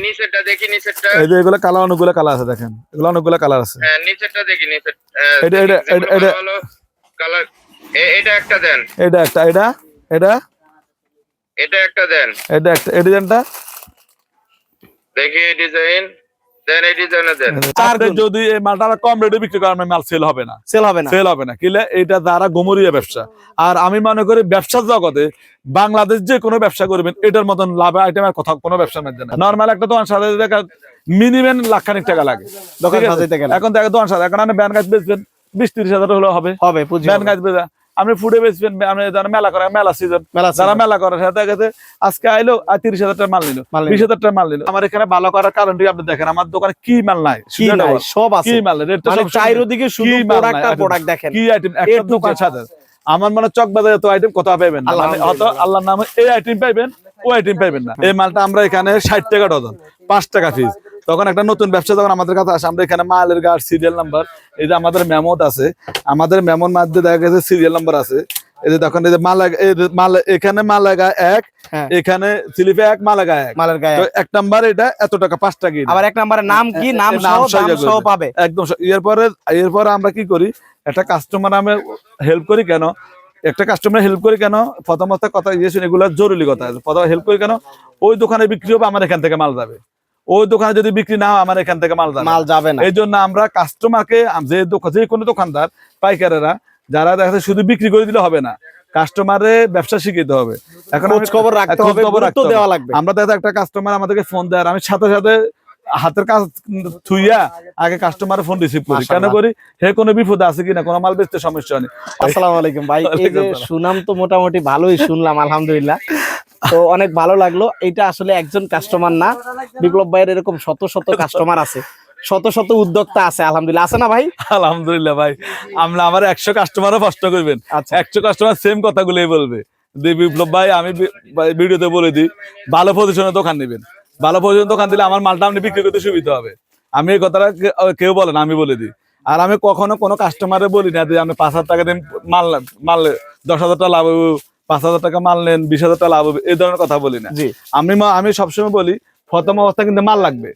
নিচেরটা দেখি নিচেরটা। এই যে এগুলো কালার অনেকগুলো কালার আছে দেখেন। এগুলো অনেকগুলো কালার আছে। হ্যাঁ নিচেরটা দেখি নিচের এটা- এটা- এটা- এটা- কালার এটা একটা দেন। এটা একটা এটা এটা। এটা একটা দেন। এটা একটা এই ডিজাইনটা? দেখি ডিজাইন। দেন এই ডিজাইনে দেন। চার যদি এই মালটা কম রেটে বিক্রি করেন মাল সেল হবে না। সেল হবে না। সেল হবে না। কিলে এটা দ্বারা গোমরিয়া ব্যবসা। আর আমি মনে করি ব্যবসার জগতে বাংলাদেশ যে কোনো ব্যবসা করবেন এটার মতন লাভ আইটেমের কথা কোনো ব্যবসা মধ্যে না নর্মাল একটা দোকান সাজাতে দেখা মিনিমাম লাখখানিক টাকা লাগে। দোকান ঠিক আছে? সাজাইতে গেলে। এখন দেখা দোকান সাজা এখন আপনি ব্যান গাছ বেচবেন বিশ তিরিশ হাজার হলেও হবে। হবে ব্যান গাছ বেচা আপনি ফুডে বেচবেন আপনি যারা মেলা করে মেলা সিজন যারা মেলা করে সাথে গেছে আজকে আইলো আর তিরিশ হাজার টাকা মাল নিল। বিশ হাজার টাকা মাল নিল। আমার এখানে ভালো করার কারণটি আপনি দেখেন আমার দোকানে কি মাল নাই সব আছে। কি মাল রেট মানে চাইরোদিকে শুধু কি প্রোডাক্ট নাই আর item? প্রোডাক্ট দেখেন। কি আইটেম একটা দোকান। সাথে আমার মনে চক বাজারে তো আইটেম কোথাও পাইবেন মানে আল্লাহর নামে এই আইটেম পাইবেন ওই আইটেম পাইবেন না। এই মালটা আমরা এখানে ষাট টাকা ডজন পাঁচ টাকা ফিস তখন একটা নতুন ব্যবসা যখন আমাদের কাছে আসে আমরা এখানে মালের গার্ড সিরিয়াল নাম্বার এই যে আমাদের মেমোত আছে আমাদের মেমোর মাধ্যমে দেখা গেছে সিরিয়াল নাম্বার আছে। এই যে তখন এই যে মাল এখানে মাল লাগা এক হ্যাঁ। এখানে স্লিপে এক এক। নাম্বার এটা এত টাকা পাঁচ টাকা আবার এক নম্বরের নাম কি? নাম সহ। পাবে। একদম এরপরে এরপরে আমরা কি করি একটা কাস্টমার আমি হেল্প করি কেন? একটা কাস্টমার হেল্প করি কেন? প্রথমত কথা ইয়ে শুনে এগুলো জরুরি কথা। প্রথম হেল্প করি কেন? ওই দোকানে বিক্রি হবে আমার এখান থেকে মাল যাবে। ওই দোকানে যদি বিক্রি না হয় আমার এখান থেকে মাল মাল যাবে না। এই জন্য আমরা কাস্টমারকে যে দোকান যে কোনো দোকানদার পাইকারেরা যারা দেখা যাচ্ছে শুধু বিক্রি করে দিলে হবে না কাস্টমারে ব্যবসা শিখাইতে হবে। এখন খবর রাখতে হবে খবর গুরুত্ব রাখতে হবে। দেওয়া লাগবে। আমরা দেখা একটা কাস্টমার আমাদেরকে ফোন দেয় আর আমি সাথে সাথে হাতের কাজ থুইয়া আগে কাস্টমার ফোন রিসিভ করি। কেন করি? হে কোনো বিপদ আছে কিনা? কোনো মাল বেচতে সমস্যা নেই। আসসালামু আলাইকুম ভাই। এই যে সুনাম তো মোটামুটি ভালোই শুনলাম আলহামদুলিল্লাহ। তো অনেক ভালো লাগল। এটা আসলে একজন কাস্টমার না। বিপ্লব ভাইয়ের এরকম শত শত কাস্টমার আছে। শত শত উদ্যোক্তা আছে আলহামদুলিল্লাহ। আছে না ভাই? আলহামদুলিল্লাহ ভাই। আমরা আমার একশো কাস্টমারও কষ্ট করবেন। আচ্ছা। একশো কাস্টমার সেম কথাগুলোই বলবে। বিপ্লব ভাই আমি ভিডিওতে বলে দিই ভালো পজিশনে দোকান নেবেন। ভালো পজিশনে দোকান দিলে আমার মালটা আপনি বিক্রি করতে সুবিধা হবে। আমি এই কথাটা কেউ বলে না আমি বলে দিই। আর আমি কখনো কোনো কাস্টমারে বলি না যে আমি পাঁচ হাজার টাকা দিন মাল মাল দশ হাজার টাকা লাভ পাঁচ হাজার টাকা মাল নেন বিশ হাজার টাকা লাভ হবে এই ধরনের কথা বলি না। আমি আমি সবসময় বলি প্রথম অবস্থা কিন্তু মাল লাগবে।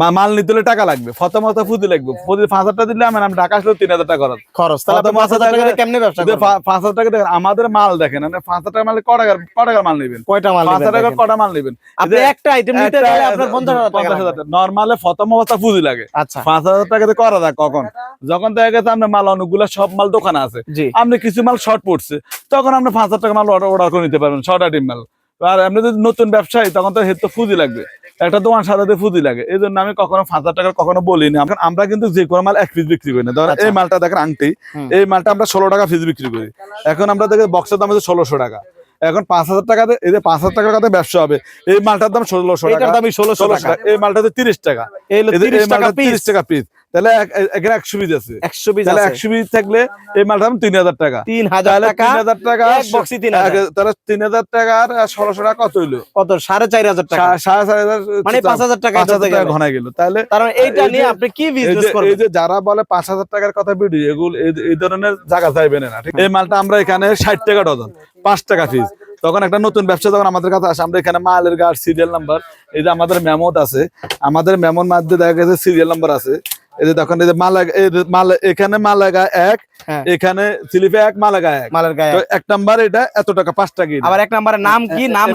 মাল নিতে হলে টাকা লাগবে। প্রথম অবস্থা ফুদি লাগবে। ফুদি পাঁচ হাজার টাকা দিলে আমার আমি ঢাকা আসলেও তিন হাজার টাকা খরচ। খরচ। তাহলে পাঁচ হাজার টাকা কেমনে ব্যবসা পাঁচ হাজার টাকা দেখেন আমাদের মাল দেখেন মানে পাঁচ হাজার টাকা মাল ক টাকার ক টাকার মাল নেবেন? কয়টা মাল পাঁচ হাজার টাকা কটা মাল নেবেন? আপনি একটা আইটেম নিতে গেলে আপনার পঞ্চাশ হাজার টাকা নর্মালে প্রথম অবস্থা ফুজি লাগে। আচ্ছা। পাঁচ হাজার টাকাতে করা যায় কখন? যখন দেখা গেছে আপনার মাল অনেকগুলো সব মাল দোকানে আছে। আপনি কিছু মাল শর্ট পড়ছে। তখন আপনি পাঁচ হাজার টাকা মাল অর্ডার অর্ডার করে নিতে পারবেন শর্ট আইটেম মাল। আর আপনি যদি নতুন ব্যবসায়ী তখন তো হেড তো ফুজি লাগবে। একটা দোকান সাজাতে ফুজি লাগে। এই জন্য আমি কখনো পাঁচ হাজার টাকা কখনো বলিনি। আমরা কিন্তু যে কোনো মাল এক পিস বিক্রি করি না। ধরেন আচ্ছা। এই মালটা দেখেন আংটি। এই মালটা আমরা ষোলো টাকা পিস বিক্রি করি। এখন আমরা দেখে বক্সের দাম হচ্ছে ষোলোশো টাকা। এখন পাঁচ হাজার টাকাতে এই যে পাঁচ হাজার টাকার কথা ব্যবসা হবে। এই মালটার দাম ষোলোশো টাকা। দামই ষোলোশো টাকা। এই মালটা তিরিশ টাকা। এই হলো এই যে- এই 30 টাকা মালটা তিরিশ টাকা পিস তাহলে এখানে একশো পিস আছে। একশো পিস তাহলে একশো পিস থাকলে এই মালটার দাম তিন হাজার টাকা। তিন হাজার টাকা। তিন হাজার টাকা এক তিন তাহলে তিন হাজার টাকার ষোলোশো টাকা কত হইল? কত? সাড়ে চার হাজার টাকা। সাড়ে চার হাজার মানে পাঁচ হাজার টাকা পাঁচ হাজার টাকা গেলে। গেল। তাহলে এইটা নিয়ে আপনি কি এই বিজনেস যে এই যে যারা বলে পাঁচ হাজার টাকার কথা ভিডিও এগুলো এই- এই ধরনের জায়গা চাইবেন না এই মালটা আমরা এখানে ষাট টাকা ডজন। পাঁচ টাকা পিস তখন একটা নতুন ব্যবসা যখন আমাদের কাছে আসে আমরা এখানে মালের গার্ড সিরিয়াল নাম্বার এই যে আমাদের মেমোত আছে আমাদের মেমোর মাধ্যমে দেখা গেছে সিরিয়াল নাম্বার আছে। এই যে তখন এই যে মাল এই মাল এখানে মাল লাগা এক হ্যাঁ। এখানে স্লিপে এক মাল লাগা এক। মালের গায়ে তো এক। নাম্বার এটা এত টাকা পাঁচ টাকা আবার এক নম্বরের নাম কি? নাম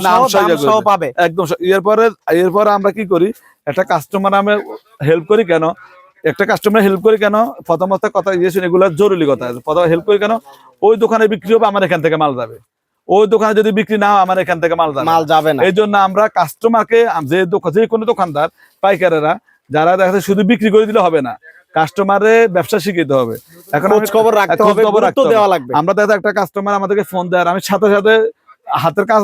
সহ পাবে। একদম এরপরে এরপরে আমরা কি করি একটা কাস্টমার আমি হেল্প করি কেন? একটা কাস্টমার হেল্প করি কেন? প্রথমত কথা ইয়ে শুনে এগুলো জরুরি কথা প্রথম হেল্প করি কেন? ওই দোকানে বিক্রি হবে আমার এখান থেকে মাল যাবে। ওই দোকানে যদি বিক্রি না হয় আমার এখান থেকে মাল যাবে মাল যাবে না। এই জন্য আমরা কাস্টমারকে যে দোকান যে কোনো দোকানদার পাইকারেরা যারা দেখা যাচ্ছে শুধু বিক্রি করে দিলে হবে না কাস্টমারে ব্যবসা শিখাইতে হবে। এখন খবর রাখতে হবে খবর গুরুত্ব দেওয়া লাগবে। আমরা দেখা একটা কাস্টমার আমাদেরকে ফোন দেয় আমি সাথে সাথে হাতের কাজ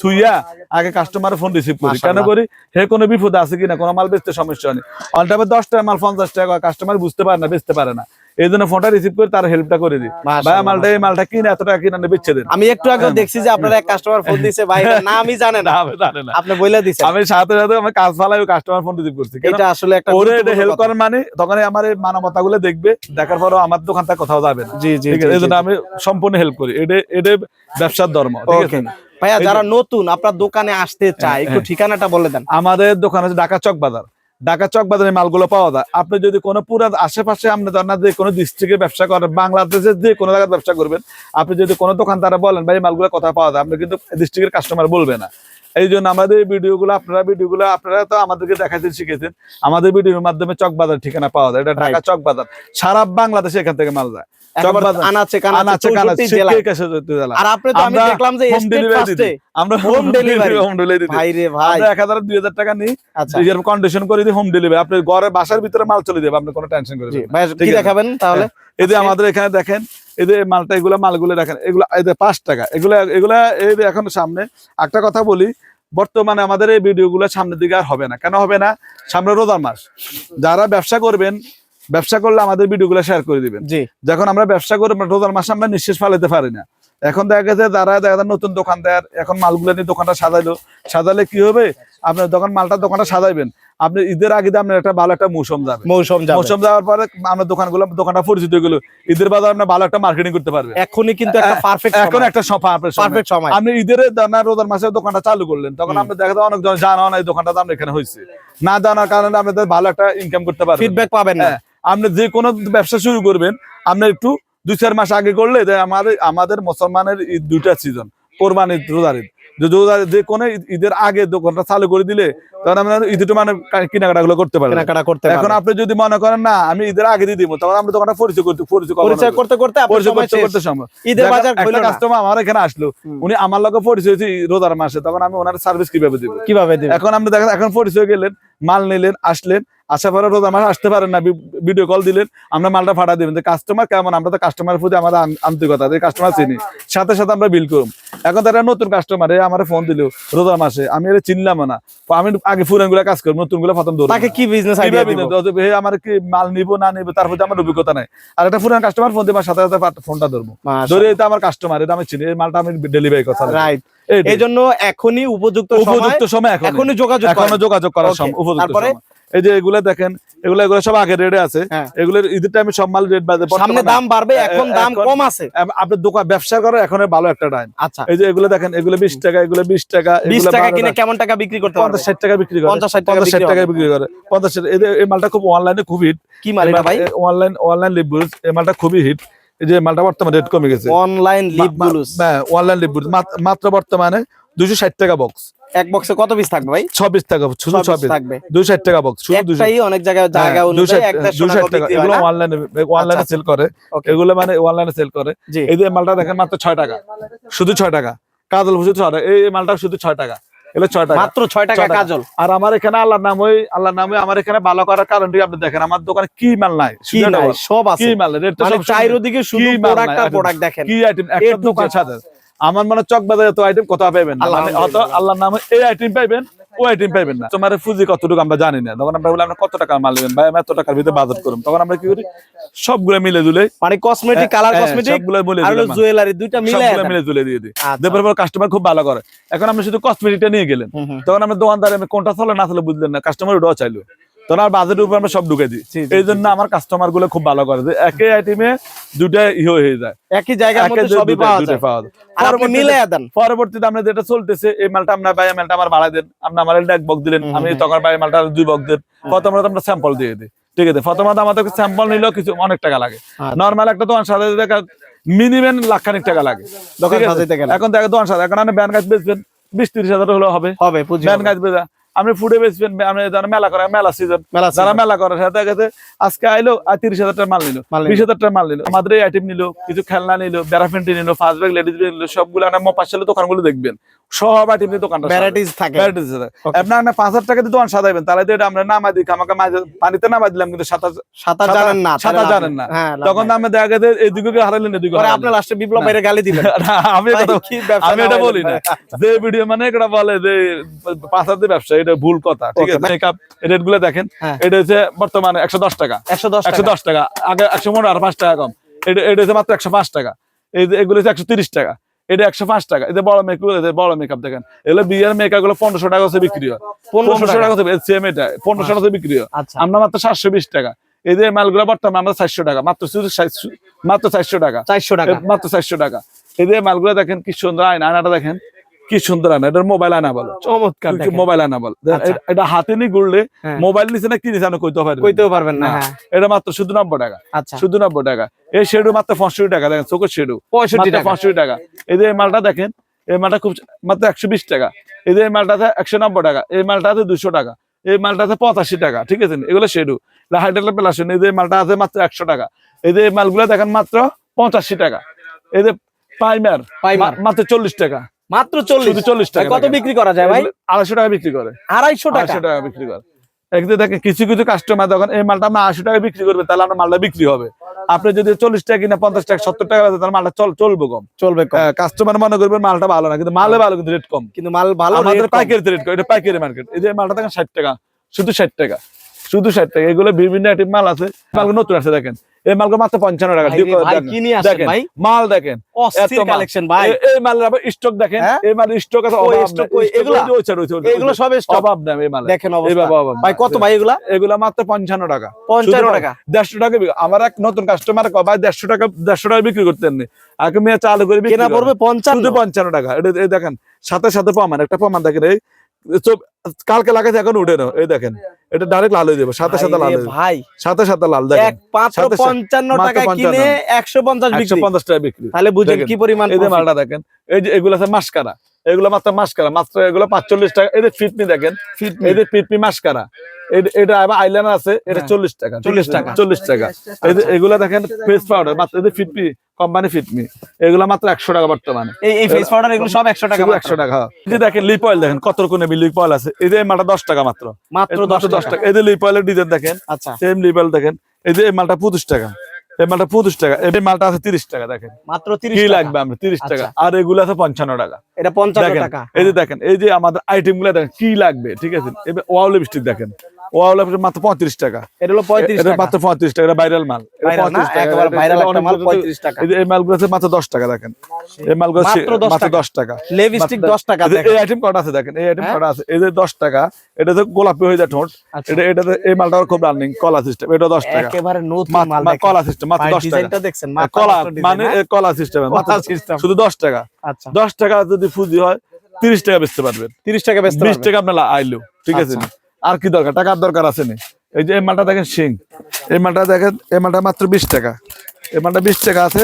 থুইয়া আগে কাস্টমারের ফোন রিসিভ করি। কেন করি? হে কোনো বিপদ আছে কিনা? কোনো মাল বেচতে সমস্যা নেই অল্টাপে দশ টাকা মাল পঞ্চাশ টাকা কাস্টমার বুঝতে পারে না বেচতে পারে না। এই জন্য ফোনটা রিসিভ করে তার হেল্পটা করে দিই। ভাই মালটা এই মালটা কিনে এত টাকা কিনে বেচে দেন। আমি একটু আগে দেখছি যে আপনার এক কাস্টমার ফোন ভাই এটা নামই জানে না। না, আমি জানি না। আপনি বলে আমি সাথে সাথে আমি কাজ ফালাই কাস্টমার ফোন রিসিভ করছি। এটা আসলে একটা ওরে গুরুত্বপূর্ণ হেল্প করার মানে তখন আমার এই মানবতা গুলো দেখবে দেখার পরও আমার দোকানটা কোথাও যাবে না। জি জি এই জন্য আমি সম্পূর্ণ হেল্প করি। এটা এটা ব্যবসার ধর্ম ঠিক আছে? ভাইয়া যারা নতুন আপনার দোকানে আসতে চায় একটু হ্যাঁ। ঠিকানাটা বলে দেন। আমাদের দোকান আছে ঢাকা চক বাজার ঢাকা চক বাজারে মালগুলো পাওয়া যায়। আপনি যদি কোনো পুরা আশেপাশে আপনি জানা যে কোনো ডিস্ট্রিক্টের ব্যবসা করেন বাংলাদেশে যে কোনো জায়গায় ব্যবসা করবেন আপনি যদি কোনো দোকানদারে বলেন ভাই এই মালগুলো কোথায় পাওয়া যায়? আপনি কিন্তু ডিস্ট্রিক্টের কাস্টমার বলবে না। এই জন্য আমাদের ভিডিওগুলো আপনারা ভিডিওগুলো আপনারা তো আমাদেরকে দেখাতে শিখেছেন। আমাদের ভিডিওর মাধ্যমে চক বাজার ঠিকানা পাওয়া যায়। এটা ঢাকা চক বাজার। সারা বাংলাদেশে এখান থেকে মাল যায়। আপনি করে ঘরে বাসার ভিতরে মাল চলে যাবে আপনি কোনো টেনশন জি করবেন না। ভাই ঠিক কি দেখাবেন তাহলে? এই যে আমাদের এখানে দেখেন এই যে মালটা এগুলো মালগুলো দেখেন এগুলো এই যে পাঁচ টাকা এগুলো এগুলো এই যে এখন সামনে একটা কথা বলি বর্তমানে আমাদের এই ভিডিও ভিডিওগুলো সামনের দিকে আর হবে না। কেন হবে না? সামনে রোজার মাস। যারা ব্যবসা করবেন ব্যবসা করলে আমাদের ভিডিওগুলো শেয়ার করে দিবেন। যখন আমরা ব্যবসা করি রোজার মাসে আমরা নিঃশ্বাস ফালাতে পারি না। এখন দেখা গেছে যারা দেখা যায় নতুন দোকানদার এখন মালগুলো নিয়ে দোকানটা সাজাইলো। সাজালে কি হবে? আপনার দোকান মালটা দোকানটা সাজাইবেন। আপনি ঈদের আগে দিয়ে আপনার একটা ভালো একটা মৌসুম যাবে। মৌসুম যাবে। মৌসুম যাওয়ার পরে আপনার দোকানগুলো দোকানটা পরিচিত হয়ে গেলো। ঈদের বাজার আপনি ভালো একটা মার্কেটিং করতে পারবেন এখনই কিন্তু একটা পারফেক্ট এখন একটা সফা পারফেক্ট সময়। আপনি ঈদের দানা রোজার মাসে দোকানটা চালু করলেন তখন আপনি দেখা যায় অনেকজন জানা না এই দোকানটা দাম এখানে হয়েছে না জানার কারণে আপনাদের ভালো একটা ইনকাম করতে পারবেন। ফিডব্যাক পাবেন না। হ্যাঁ, আপনি যে কোনো ব্যবসা শুরু করবেন আপনি একটু দুই চার মাস আগে করলে আমাদের আমাদের মুসলমানের ঈদ দুইটা সিজন কোরবান ঈদ রোজার ঈদ। যে রোজার যে কোনো ঈদের আগে দোকানটা চালু করে দিলে তখন আপনার ঈদের মানে কেনাকাটা গুলো করতে কেনাকাটা করতে এখন আপনি যদি মনে করেন না আমি ঈদের আগে দিয়ে দিব তখন আমরা দোকানটা পরিচয় করতে পরিচয় পরিচয় করতে করতে পরিচয় করতে করতে সম্ভব। ঈদের বাজার হইল কাস্টমার আমার এখানে আসলো উনি আমার লগে পরিচয় হয়েছে রোজার মাসে তখন আমি ওনার সার্ভিস কীভাবে দিব? কীভাবে দিবেন এখন আপনি দেখেন এখন পরিচয় গেলেন মাল নিলেন আসলেন। আসার পরে রোজা মাস আসতে পারেন না ভিডিও কল দিলেন আমরা মালটা ফাটা দিবেন। কাস্টমার কেমন? আমরা তো কাস্টমার প্রতি আমাদের আন্তরিকতা কাস্টমার চিনি। সাথে সাথে আমরা বিল করুম। এখন তারা নতুন কাস্টমার আমার ফোন দিল রোজা মাসে। আমি এটা চিনলাম না। আমি আগে ফুরানগুলা কাজ করব নতুনগুলা প্রথম ধরবো তাকে কি বিজনেস আমার কি মাল নিব না নিব তার প্রতি আমার অভিজ্ঞতা নাই। আর একটা পুরান কাস্টমার ফোন আমার সাথে সাথে ফোনটা ধরবো। ধরে এটা আমার কাস্টমার এটা আমি চিনি এই মালটা আমি ডেলিভারি কথা রাইট। এই জন্য এখনই উপযুক্ত উপযুক্ত সময় এখনই। যোগাযোগ এখনও যোগাযোগ করার Okay, উপযুক্ত সময়। এই যে এগুলো দেখেন এগুলো এগুলো সব আগে রেটে আছে। হ্যাঁ। এগুলোর ঈদের টাইমে সব মাল রেট বাজে সামনে দাম বাড়বে এখন দাম কম আছে। আপনার দোকান ব্যবসা করে এখন ভালো একটা টাইম আচ্ছা। এই যে এগুলো দেখেন এগুলো বিশ টাকা এগুলো বিশ টাকা বিশ এগুলো টাকা কিনে কেমন টাকা বিক্রি করতে পারবে? ষাট টাকা বিক্রি করে। 50 60 টাকা ষাট টাকা বিক্রি করে। পঞ্চাশ ষাট এই মালটা খুব অনলাইনে খুব হিট কি মাল? এটা ভাই? অনলাইন অনলাইন লিপ এই মালটা খুবই হিট এই যে মালটা বর্তমানে রেট কমে গেছে। অনলাইন লিপ ব্লুজ হ্যাঁ অনলাইন লিপ মাত্র বর্তমানে দুশো ষাট টাকা বক্স এক বক্সে কত পিস থাকবে ভাই? ছবিশ টাকা শুধু সব ছবিশ থাকবে। দুশো ষাট টাকা বক্স শুধু দুশো একটাই অনেক জায়গায় জায়গা অনুযায়ী এক দেড়শো দুশো টাকা। টাকা বিক্রি হয় এগুলো অনলাইনে অনলাইনে সেল করে। এগুলো মানে অনলাইনে সেল করে। এই যে মালটা দেখেন মাত্র ছয় টাকা। শুধু ছয় টাকা। কাজল শুধু ছয় টাকা। এই এই মালটা শুধু ছয় টাকা। এগুলো ছয় টাকা। মাত্র ছয় টাকা কাজল। আর আমার এখানে আল্লাহর নাম ওই আল্লাহর নামে আমার এখানে ভালো করার কারণটি আপনি দেখেন আমার দোকানে কি মাল নাই। কি নাই? সব আছে। কি মাল রেট তো চাইরোদিকে শুধু প্রোডাক্ট আর প্রোডাক্ট দেখেন। কি আইটেম একটা দোকান। সাথে আমার মনে চক বাজারে তো আইটেম কোথাও পাইবেন না। মানে অত আল্লাহর নামে এই আইটেম পাইবেন ওই আইটেম পাইবেন না। তোমার পুঁজি কতটুকু আমরা জানি না। তখন আমরা বলি আমরা কত টাকা মাল নেবেন ভাই? আমি এত টাকার ভিতরে বাজেট করুন তখন আমরা কি করি? সবগুলো মিলে জুলে মানে কসমেটিক কালার কসমেটিক সবগুলো মিলে আর জুয়েলারি দুইটা মিলে সবগুলো মিলে জুলে দিয়ে দিই। আচ্ছা। দেবার পর কাস্টমার খুব ভালো করে। এখন আমরা শুধু কসমেটিকটা নিয়ে গেলেন। তখন আমরা দোকানদার আমি কোনটা চলে না চলে বুঝলেন না। কাস্টমার ওটাও চাইলো। তখন আর বাজেটের উপর আমরা সব ঢুকে দিই। এই জন্য আমার কাস্টমারগুলো খুব ভালো করে। একই আইটেমে দুটা ইয়ে হয়ে যায়। একই সবই পাওয়া যায়। আর আপনি পরবর্তীতে- দেন। পরবর্তীতে আমরা যেটা চলতেছে এই মালটা ভাই মালটা আমার দেন। আপনি আমার এক বক দিলেন আমি তখন ভাই মালটা দুই বক দেন। আমরা স্যাম্পল দিয়ে দিই। ঠিক আছে? প্রথমত আমাদের স্যাম্পল নিলেও কিছু অনেক টাকা লাগে। আচ্ছা। নর্মাল একটা দোকান সাজাতে দেখা মিনিমাম লাখখানিক টাকা লাগে। এখন দেখো দোকান সাজা এখন আপনি ব্যান গাছ বেচবেন বিশ তিরিশ হাজার হলেও হবে। হবে ব্যান গাছ বেচা আপনি ফুডে বেচবেন আপনি যারা মেলা করে মেলা সিজন যারা মেলা করে সেটা গেছে আজকে আইলো আর তিরিশ হাজার টাকা মাল নিল। বিশ হাজার টাকা মাল নিলো আমাদের আইটেম নিল কিছু খেলনা নিলো ব্যারাফেন্টি নিলো ফার্স্ট ব্যাগ লেডিস ব্যাগ নিল সবগুলো আপনার মপাশালে দোকানগুলো দেখবেন সব আইটেম দোকানটা ভ্যারাইটিস থাকে। Varieties আছে। আপনার না পাঁচ হাজার টাকা দিয়ে দোকান সাজাবেন তাহলে তো এটা আমরা নামা দিই আমাকে পানিতে নামা দিলাম কিন্তু সাঁতার- জানেন না লাভ জানেন না। হ্যাঁ তখন নেই। তো আমি দেখা গেছে এদিকে হারাইলেন এদিকে পরে লাস্টে বিপ্লব গালি আমি এটা কি ব্যবসা আমি এটা বলি না। যে ভিডিও মানে এটা বলে যে পাঁচ হাজার ব্যবসা এটা ভুল কথা ঠিক আছে? মেকআপ দেখেন হ্যাঁ। এটা হচ্ছে বর্তমানে একশো দশ টাকা। একশো দশ একশো টাকা। দশ টাকা। আগে একশো পনেরো আর পাঁচ টাকা কম। এটা এটা হচ্ছে মাত্র একশো পাঁচ টাকা। এই যে এগুলো হচ্ছে একশো তিরিশ টাকা। এটা একশো পাঁচ টাকা। এতে বড় মেকআপ বড় মেকআপ দেখেন। এগুলো বিয়ের মেকআপগুলো পনেরোশো টাকা হচ্ছে বিক্রি হয়। পনেরোশো টাকা। হচ্ছে সেম এটা পনেরোশো টাকা বিক্রি হয়। আচ্ছা। আমরা মাত্র সাতশো বিশ টাকা। এদের মালগুলো বর্তমানে আমরা চারশো টাকা। মাত্র শুধু মাত্র চারশো টাকা। চারশো টাকা। মাত্র চারশো টাকা। এদের মালগুলো দেখেন কি সুন্দর আয়না। আয়নাটা দেখেন। কি সুন্দর আনা এটা মোবাইল আনা বলে। চমৎকার মোবাইল আনা বলে? আচ্ছা। এটা হাতে নিয়ে ঘুরলে হ্যাঁ। মোবাইল নিচে না কি নিচে আমি কইতে পারি কইতেও পারবেন না না। হ্যাঁ। এটা মাত্র শুধু নব্বই টাকা। আচ্ছা। শুধু নব্বই টাকা। এই শেডু মাত্র পঁয়ষট্টি টাকা দেখেন চোখের শেডু। পঁয়ষট্টি টাকা। পঁয়ষট্টি টাকা। এই যে মালটা দেখেন এই মালটা খুব মাত্র একশো বিশ টাকা। এই যে মালটাতে একশো নব্বই টাকা এই মালটাতে দুশো টাকা এই মালটাতে পঁচাশি টাকা ঠিক আছে? এগুলো শেডু। হাইড্রাল প্লাসন এই যে মালটা আছে মাত্র একশো টাকা। এই যে মালগুলো দেখেন মাত্র পঁচাশি টাকা। এই যে পাইমার পাইমার। মাত্র চল্লিশ টাকা। মাত্র চল্লিশ। চল্লিশ টাকা কত বিক্রি করা যায় ভাই? আড়াইশো টাকা বিক্রি করে। আড়াইশো টাকা? টাকা বিক্রি করে। দেখেন কিছু কিছু কাস্টমার যখন এই মালটা আমরা আশি টাকা বিক্রি করবে তাহলে আমার মালটা বিক্রি হবে। আপনি যদি চল্লিশ টাকা কিনা পঞ্চাশ টাকা সত্তর টাকা তাহলে মালটা চল চলবে কম। চলবে কাস্টমার মনে করবেন মালটা ভালো না কিন্তু মালে ভালো কিন্তু রেট কম। কিন্তু মাল ভালো আমাদের কম। পাইকারি রেট এটা পাইকারি মার্কেট এই যে মালটা দেখেন ষাট টাকা শুধু ষাট টাকা। শুধু ষাট টাকা এগুলো বিভিন্ন আইটেম মাল আছে। মালগুলো নতুন আছে দেখেন। এই মালগুলো মাত্র পঞ্চান্ন টাকা। দেখেন? মাল দেখেন। কালেকশন ভাই। এই মালের আবার স্টক দেখেন হ্যাঁ? এই মালের স্টক আছে এগুলা? সব অভাব এই মালে দেখেন ভাই কত ভাই এগুলা? এগুলা মাত্র পঞ্চান্ন টাকা। পঞ্চান্ন টাকা। দেড়শো টাকা আমার এক নতুন কাস্টমার ভাই দেড়শো টাকা দেড়শো টাকা বিক্রি করতেন আগে মেয়ে চালু করে বিক্রি পড়বে পঞ্চান্ন। পঞ্চান্ন টাকা। এটা দেখেন সাথে সাথে প্রমাণ একটা প্রমাণ দেখেন এই কালকে লাগাতে এখন উঠে না এই দেখেন। এটা ডাইরেক্ট লাল হয়ে যাবে সাথে সাথে লাল ভাই সাথে সাথে লাল দেখেন। পঞ্চান্ন টাকা কিনে একশো পঞ্চাশ একশো পঞ্চাশ টাকা বিক্রি। তাহলে বুঝেন কি পরিমাণ এই যে মালটা দেখেন এই যে এগুলো আছে মাসকারা। এগুলো মাত্র মাসকারা মাত্র এগুলো পাঁচচল্লিশ টাকা এদের ফিটনি ফিটমি দেখেন Fitme। এদের ফিটমি মাস্কারা। এটা আবার আইলাইনার আছে এটা হ্যাঁ। চল্লিশ টাকা। 40 টাকা। চল্লিশ টাকা। এগুলো দেখেন ফেস পাউডার মাত্র কোম্পানি ফিটমি এগুলো মাত্র একশো টাকা বর্তমানে। এই ফেস পাউডার এগুলো সব একশো টাকা মাত্র। একশো টাকা এই দেখেন লিপ অয়েল দেখেন কত রকমের লিপ অয়েল আছে। এই যে মালটা দশ টাকা মাত্র। মাত্র দশ দশ টাকা। এই যে লিপ অয়েলের ডিজাইন দেখেন আচ্ছা। সেম লিপ অয়েল দেখেন। এই যে মালটা পঁচিশ টাকা। এই মালটা পঁচিশ টাকা। এই মালটা আছে তিরিশ টাকা দেখেন। মাত্র তিরিশ কি লাগবে আমরা? তিরিশ টাকা। আচ্ছা। আর এগুলো আছে পঞ্চান্ন টাকা। এটা পঞ্চান্ন দেখেন টাকা। এই যে দেখেন এই যে আমাদের আইটেমগুলো দেখেন কি লাগবে? ঠিক আছে? এবার ওয়াও লিপস্টিক দেখেন। লিপস্টিক মাত্র পঁয়ত্রিশ টাকা এটা হলো পঁয়ত্রিশ এটা মাত্র পঁয়ত্রিশ টাকা এটা ভাইরাল মাল এটা Viral না? 35 টাকা। একেবারে এটা- viral এটা একটা অনেক মাল, গুলো তো- 35 টাকা। এই মালগুলো আছে মাত্র দশ টাকা দেখেন এই মালগুলো মাত্র 10 মাত্র টাকা। দশ টাকা লিপস্টিক দশ টাকা এই যে দেখেন এই আইটেম কটা আছে দেখেন এই আইটেম? কটা আছে এই যে দশ টাকা এটা তো গোলাপি হয়ে যায় ঠোঁট আচ্ছা। এটা এটাতে এই মালটা খুব রানিং কলা সিস্টেম এটা দশ টাকা একেবারে নতুন মাল কলা সিস্টেম মাত্র দশ টাকা দেখছেন কলা মানে হ্যাঁ? কলা সিস্টেম। শুধু দশ টাকা আচ্ছা দশ টাকা যদি ফুজি হয় তিরিশ টাকা বেচতে পারবেন তিরিশ টাকা বেচতে বিশ টাকা আপনার আইলো ঠিক আছে আচ্ছা। আর কি দরকার? টাকার দরকার আছে নি? এই যে এই মালটা দেখেন শিং। এই মালটা দেখেন এই মালটা মাত্র বিশ টাকা। এই মালটা বিশ টাকা আছে।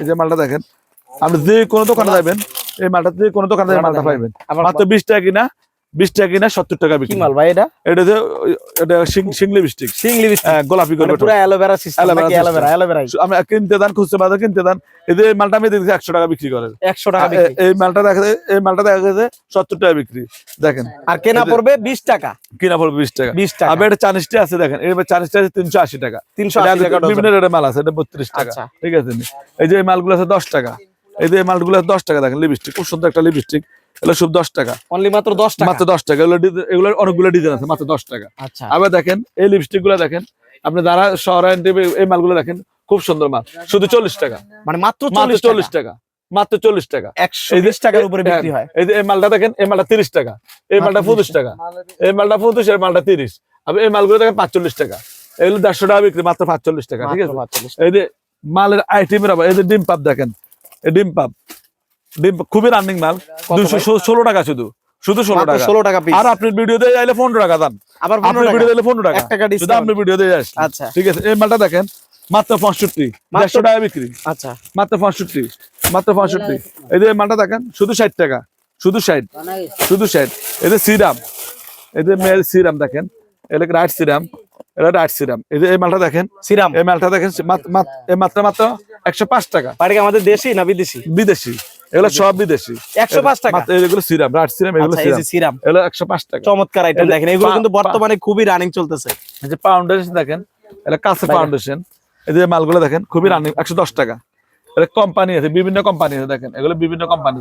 এই যে মালটা দেখেন আপনি যে কোনো দোকানে যাবেন এই মালটা যে কোনো দোকানে মালটা পাইবেন। মাত্র বিশ টাকা কিনা বিশ টাকা কিনা সত্তর টাকা বিক্রি। মাল ভাই এটা? এটা যে এটা লিপস্টিক গোলাপি মানে পুরো অ্যালোভেরা সিস্টেম নাকি। অ্যালোভেরা অ্যালোভেরাই আমরা কিনতে দেন বাজার কিনতে দেন মালটা আমি দেখছি একশো টাকা বিক্রি করে। একশো টাকা বিক্রি। এই মালটা দেখা এই মালটা দেখা গেছে সত্তর টাকা বিক্রি। দেখেন। আর কেনা পড়বে বিশ টাকা। কিনা পড়বে বিশ টাকা। বিশ টাকা। আবার এটা চানিসটা আছে দেখেন। এবার চানিসটা আছে তিনশো আশি টাকা। তিনশো এটা আশি টাকা বিভিন্ন রেটের মাল আছে এটা বত্রিশ টাকা। আচ্ছা। ঠিক আছে এই যে মালগুলো আছে দশ টাকা। এই যে মালগুলো আছে দশ টাকা দেখেন লিপস্টিক। খুব সুন্দর একটা লিপস্টিক। এগুলো সব দশ টাকা। অনলি মাত্র দশ টাকা? মাত্র দশ টাকা। এগুলো এগুলো অনেকগুলো ডিজাইন আছে মাত্র দশ টাকা। আচ্ছা। আবার দেখেন এই লিপস্টিকগুলো দেখেন আপনি যারা শহরে এই মালগুলো দেখেন খুব সুন্দর মাল। শুধু চল্লিশ টাকা। মানে মাত্র চল্লিশ টাকা? মাত্র চল্লিশ টাকা। একশো টাকার উপরে বিক্রি হয়। এই যে এই মালটা দেখেন এই মালটা তিরিশ টাকা। এই মালটা পঁচিশ টাকা। এই মালটা পঁচিশ এই মালটা তিরিশ। আবার এই মালগুলো দেখেন পাঁচচল্লিশ টাকা। এগুলো দেড়শো টাকা বিক্রি মাত্র পাঁচচল্লিশ টাকা ঠিক আছে? এই যে মালের আইটেমের আবার এই যে ডিম পাপ দেখেন এই ডিম পাপ। খুবই রানিং মাল। দুশো ষোলো টাকা শুধু। শুধু ষোলো টাকা। ষোলো টাকা আর আপনি ভিডিও দিয়ে আইলে পনেরো টাকা দান আবার আপনি পনেরো ভিডিও দিলে পনেরো টাকা। শুধু আপনি ভিডিও দিয়ে আসছেন আচ্ছা। ঠিক আছে এই মালটা দেখেন মাত্র পঁয়ষট্টি দেড়শো টাকা বিক্রি। আচ্ছা। মাত্র পঁয়ষট্টি মাত্র পঁয়ষট্টি। এই যে মালটা দেখেন শুধু ষাট টাকা শুধু ষাট শুধু ষাট। এই যে সিরাম এই যে মেয়ের সিরাম দেখেন এটা রাইট সিরাম এটা রাইট সিরাম। এই যে এই মালটা দেখেন সিরাম। এই মালটা দেখেন মাত্র মাত্র একশো পাঁচ টাকা। আমাদের দেশি না বিদেশি? বিদেশি। এগুলো সব বিদেশি। 105 টাকা? এগুলো সিরাম রাইট সিরাম এগুলো আচ্ছা সিরাম। এগুলো একশো পাঁচ টাকা। চমৎকার আইটেম দেখেন এগুলো কিন্তু বর্তমানে খুবই রানিং চলতেছে। এই যে ফাউন্ডেশন দেখেন এটা কাছে ফাউন্ডেশন এই যে মালগুলো দেখেন খুবই রানিং একশো দশ টাকা। এটা কোম্পানি আছে বিভিন্ন কোম্পানি আছে দেখেন এগুলো বিভিন্ন কোম্পানি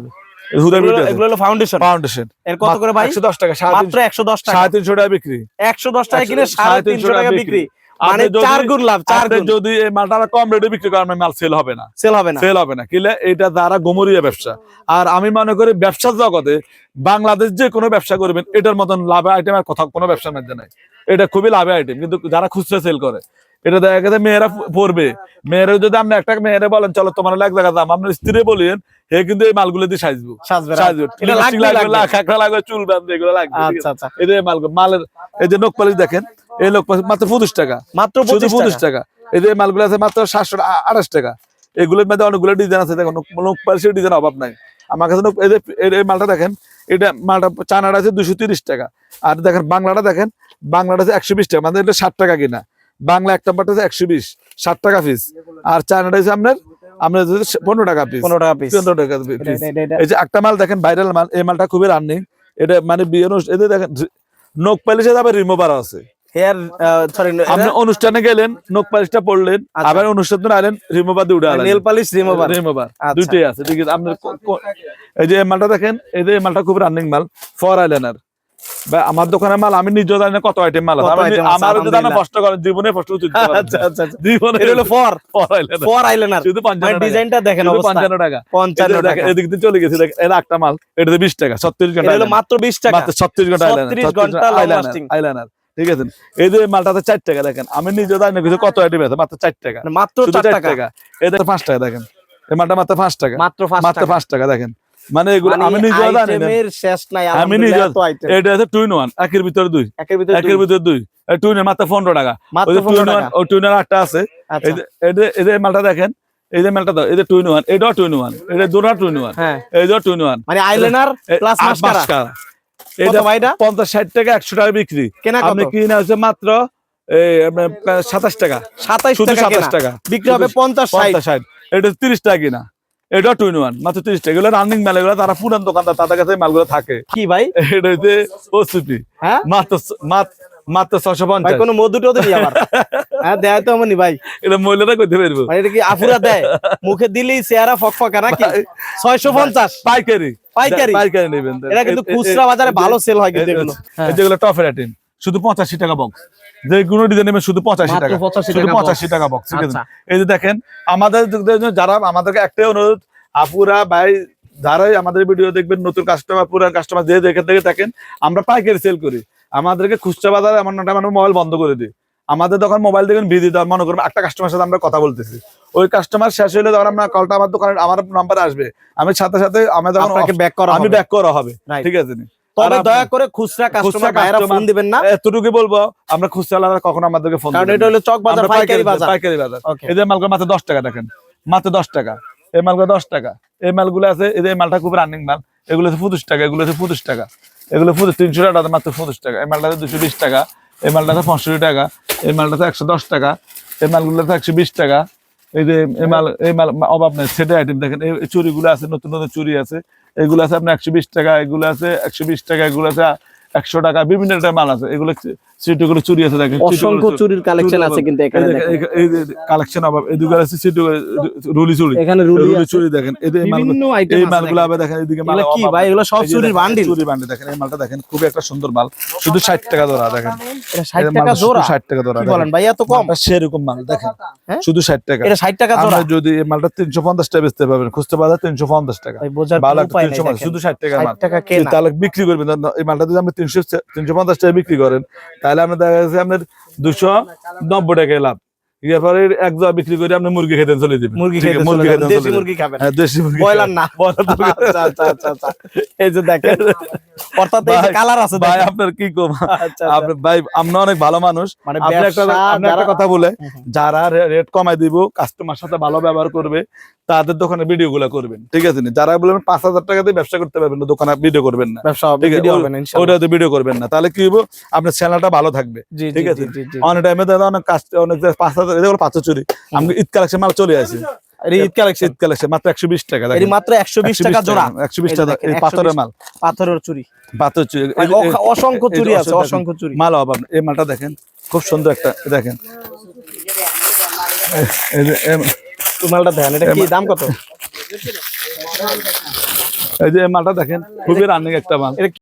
এগুলো- হলো ফাউন্ডেশন ফাউন্ডেশন এর কত করে ভাই? দশ টাকা মাত্র তিনশো- একশো দশ টাকা। সাড়ে তিনশো টাকা বিক্রি। একশো দশ টাকা কিনে একশো- সাড়ে তিনশো টাকা বিক্রি। মানে চার গুণ লাভ চার গুণ যদি এই মালটা কম রেটে বিক্রি করেন মাল সেল হবে না। সেল হবে না। সেল হবে না। কিলে এটা দ্বারা গোমরিয়া ব্যবসা। আর আমি মনে করি ব্যবসার জগতে বাংলাদেশ যে কোনো ব্যবসা করবেন এটার মতন লাভে আইটেম আর কোথাও কোনো ব্যবসার মধ্যে নাই। এটা খুবই লাভে আইটেম কিন্তু যারা খুচরা সেল করে এটা দেখা গেছে মেয়েরা প- পরবে। মেয়েরা যদি আপনি একটা মেয়েরা বলেন চলো তোমার এক জায়গা দাম আপনার স্ত্রী বলেন হে কিন্তু এই মালগুলো দিয়ে সাজবো। সাজবে লাগবে, চুল বাঁধবে এগুলো লাগবে। আচ্ছা? আচ্ছা। এই যে মালগুলো মালের এই যে নখ পালিশ দেখেন। এই লোক মাত্র পঁচিশ টাকা। মাত্র শুধু পঁচিশ টাকা। এই যে মালগুলো আছে মাত্র সাতশো আঠাশ টাকা। এগুলোর মধ্যে অনেকগুলো ডিজাইন আছে দেখুন লোক পালিশের ডিজাইন অভাব নাই। আমার কাছে এই যে এই- এই মালটা দেখেন এটা মালটা চানাটা আছে দুশো তিরিশ টাকা। আর দেখেন বাংলাটা দেখেন বাংলাটা আছে একশো বিশ টাকা। মানে এটা ষাট টাকা কিনা। বাংলা এক নাম্বারটা আছে একশো বিশ ষাট টাকা পিস আর চায়নাটা হচ্ছে আপনার আপনার পনেরো টাকা পিস পনেরো টাকা পিস পনেরো টাকা পিস এই যে একটা মাল দেখেন ভাইরাল মাল এই মালটা খুবই রানিং এটা মানে বিয়ে এতে দেখেন নখ পালিশে আবার রিমুভার আছে। হেয়ার সরি আপনি অনুষ্ঠানে গেলেন নখ পালিশটা পড়লেন। আবার অনুষ্ঠানে আলেন রিমুভার দিয়ে উঠে নেল পালিশ রিমুভার রিমুভার। দুইটাই আছে ঠিক আছে। আপনার ক- ক- এই যে মালটা দেখেন এই যে মালটা খুব রানিং মাল ফর আইলাইনার বা আমার দোকানের মাল আমি নিজেও জানি না কত আইটেম মাল আমার জানা কষ্ট করেন জীবনে কষ্ট আচ্ছা আচ্ছা। জীবনে এটা হলো for for eyeliner for eyeliner শুধু পঞ্চান্ন টাকা। ডিজাইনটা দেখেন অবস্থা। পঞ্চান্ন টাকা। এই পঞ্চান্ন যে টাকা। এদিক দিয়ে চলে গেছে দেখেন এটা একটা মাল এটাতে বিশ টাকা ছত্রিশ এটা ঘণ্টা হলো মাত্র বিশ টাকা। মাত্র ছত্রিশ ঘণ্টা 36 ঘণ্টা আইলাইনার ঠিক আছে? এই যে মালটাতে চার টাকা দেখেন। আমি নিজে জানি কিছু কত আইটেম আছে মাত্র চার টাকা। মানে মাত্র চার টাকা? দেখেন পাঁচ টাকা দেখেন। এই মালটা মাত্র পাঁচ টাকা। মাত্র মাত্র পাঁচ টাকা দেখেন। মানে এগুলো মানে আমি জানি না। শেষ নাই আমি নিজে এটা আছে টুইন ওয়ান একের ভিতরে দুই। একের ভিতরে একের ভিতরে দুই। টুইন মাত্র পনেরো টাকা। ওই ওয়ান টাকা। ও টুইনের আটটা আছে। আচ্ছা। এই যে- মালটা দেখেন এই যে মালটা দাও এই যে টুইন ওয়ান এটাও টুইন ওয়ান। এটা দুটা টুইন ওয়ান। এই যে টুইন ওয়ান। মানে আইলাইনার প্লাস মাস্কারা। এটা কত পঞ্চাশ ষাট টাকা একশো টাকা বিক্রি। কেনা আপনি কিনে হচ্ছে মাত্র সাতাশ টাকা। সাতাইশ শুধু সাতাশ টাকা। বিক্রি হবে শুধু পঞ্চাশ পঞ্চাশ ষাট। এটা তিরিশ টাকা কিনা। এটা টুইন ওয়ান মাত্র তিরিশ টাকা। এগুলো রানিং মাল এগুলো তারা পুরান দোকানদার তাদের কাছে মালগুলো থাকে। কি ভাই? এটা হচ্ছে ওসিপি হ্যাঁ? মাত্র মাত্র ছশো পঞ্চাশ। কোনো মধু টধু আবার হ্যাঁ দেয় তো এমনি ভাই। এটা মহিলারা করতে পারব। এটা কি আফুরা দেয়? মুখে দিলেই চেহারা ফকফকা নাকি? ছয়শো পঞ্চাশ। পাইকারি। পাইকারি? পাইকারি নেবেন এটা কিন্তু খুচরা বাজারে ভালো সেল হয় কিন্তু এগুলো। যেগুলো টফের আইটেম শুধু পঁচাশি টাকা বক্স যে কোনো ডিজাইন নেবেন শুধু পঁচাশি টাকা। 85 শুধু পঁচাশি টাকা বক্স ঠিক আছে? আচ্ছা। এই যে দেখেন আমাদের যারা আমাদেরকে একটাই অনুরোধ আপুরা ভাই যারাই আমাদের ভিডিও দেখবেন নতুন কাস্টমার পুরান কাস্টমার যে দেখে দেখে থাকেন আমরা পাইকারি সেল করি। আমাদেরকে খুচরা বাজারে এমন একটা মোবাইল বন্ধ করে দিই। আমাদের তখন মোবাইল দেখবেন বিধি দেওয়ার মনে করবেন একটা কাস্টমার সাথে আমরা কথা বলতেছি। ওই কাস্টমার শেষ হলে তখন আমরা কলটা আমার দোকানে আমার নাম্বার আসবে। আমি সাথে সাথে আমি তখন আপনাকে ব্যাক করা আমি। ব্যাক করা হবে। ঠিক আছে তবে দয়া করে খুচরা কাস্টমার ভাইরা ফোন দিবেন না। এতটুকু বলব আমরা কখনো আমাদেরকে ফোন কারণ এটা হলো চক বাজার পাইকারি বাজার। পাইকারি বাজার। Okay. মালগুলো মাত্র দশ টাকা দেখেন। মাত্র দশ টাকা। এই মালগুলো টাকা। এই মালগুলো আছে এই মালটা খুব রানিং মাল। এগুলো আছে পঁচিশ টাকা এগুলো আছে পঁচিশ টাকা। এগুলো পঁচিশ তিনশো টাকা মাত্র পঁচিশ টাকা। এই মালটা দুশো বিশ টাকা। এই মালটা আছে পঁয়ষট্টি টাকা এই মালটা আছে একশো দশ টাকা এই মালগুলো আছে একশো বিশ টাকা এই যে এই মাল এই মাল অভাব নেই সেটা আইটেম দেখেন এই এই চুড়িগুলো আছে নতুন নতুন চুরি আছে এগুলো আছে আপনার একশো বিশ টাকা এগুলো আছে একশো বিশ টাকা এগুলো আছে একশো টাকা বিভিন্ন মাল আছে এগুলো সিটুগুলো চুরি আছে দেখেন অসংখ্য চুরির কালেকশন আছে কিন্তু এখানে দেখেন। কালেকশন অভাব এদিকে আছে সিটু রুলি চুরি এখানে রুলি চুরি দেখেন এদের মাল এই মালগুলো দেখেন। আবার দেখেন এদিকে মাল কি ভাই? এগুলো সব চুরির বান্ডিল। চুরি বান্ডিল দেখেন এই মালটা দেখেন খুবই একটা সুন্দর মাল শুধু ষাট টাকা ধরা দেখেন এটা ষাট টাকা জোড়া। ষাট টাকা ধরা বলেন ভাই এত কম? সেরকম মাল দেখেন? শুধু ষাট টাকা। এটা ষাট টাকা জোড়া? যদি মালটা তিনশো পঞ্চাশ টাকা বেচতে পারবেন খুচরা বাজার টাকা। ভাই বোঝার ভালো কোনো একটা উপায় নেই শুধু ষাট টাকা মাল। 60 টাকা কেনা। তাহলে বিক্রি করবেন এই মালটা যদি আপনি তিনশো তিনশো পঞ্চাশ টাকা বিক্রি করেন তাহলে আপনার দেখা যাচ্ছে আপনার দুশো নব্বই টাকায় লাভ। এক জোড়া বিক্রি করে আপনি মুরগি খেতে চলে মুরগি খেতে মুরগি খেতে দেশি মুরগি খাবেন। হ্যাঁ, দেশি মুরগি না। আচ্ছা আচ্ছা আচ্ছা এই যে দেখেন অর্থাৎ এই কালার আছে ভাই আপনার কি কম। আপনি ভাই আমরা অনেক ভালো মানুষ। মানে আপনি একটা আপনি একটা কথা বলে। যারা রেট কমাই দিব কাস্টমার সাথে ভালো ব্যবহার করবে তাদের দোকানে ভিডিও গুলা করবেন। ঠিক আছে যারা বলবেন পাঁচ হাজার টাকা দিয়ে ব্যবসা করতে পারবেন না, দোকানে ভিডিও করবেন না। হবে হবে ওটাতে ভিডিও করবেন না। তাহলে কি হইব? আপনার চ্যানেলটা ভালো থাকবে। ঠিক আছে অনেক টাইমে দাদা অনেক অনেক পাঁচ হাজার এগুলো পাঁচ চুরি আমি ঈদ কালেকশন মাল চলে আসি। ঈদ কালেকশন ঈদ কালেকশন মাত্র একশো বিশ টাকা মাত্র 120 টাকা জোড়া। একশো বিশ টাকা দেখেন, এই 120 পাথরের মাল। পাথরের চুরি। পাথর চুরি অসংখ্য চুরি আছে অসংখ্য চুরি। মাল অভাব। এই মালটা দেখেন খুব সুন্দর একটা দেখেন। মালটা এটা কি দাম কত? এই যে মালটা দেখেন খুবই রানিং একটা মাল।